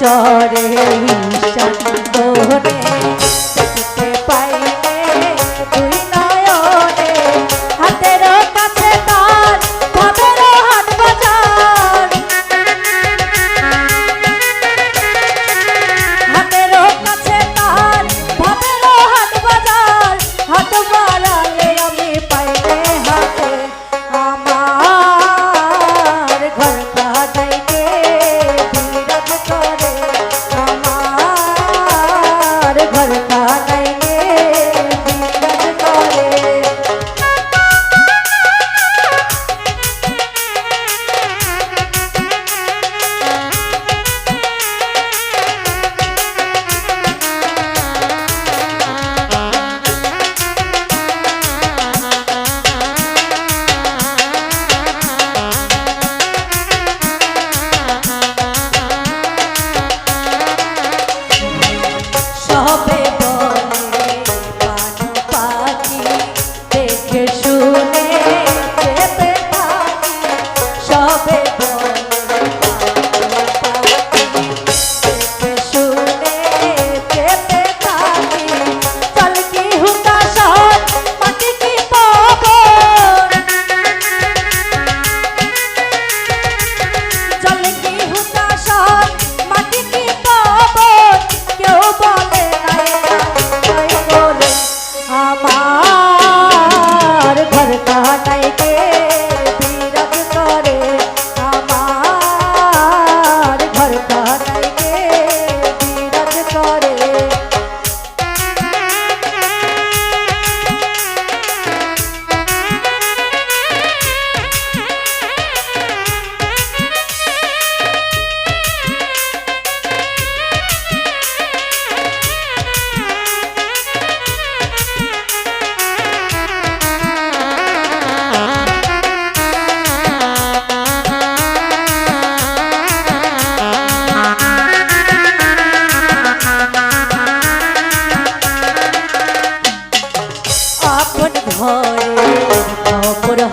চরে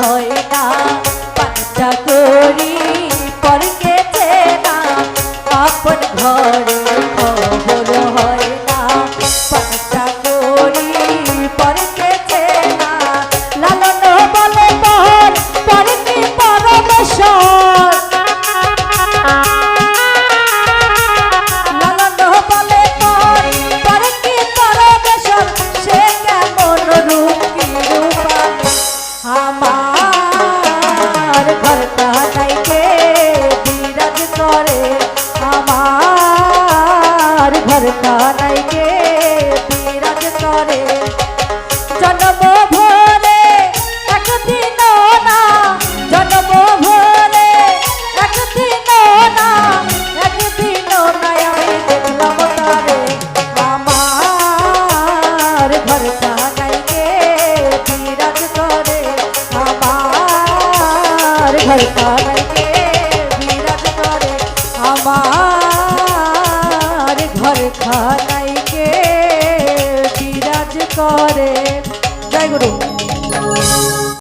হয় না। পাঁচটা করি আমার ঘর কানাই কে বিরাজ করে। জন্ম ভরে একদিন না জন্ম ভরে একদিন না একদিন না আমি দেখলাম তারে। আমার ঘর কানাই কে বিরাজ করে। আমার ঘর কানাই খানাইকে বিরাজ করে। জয় গুরু।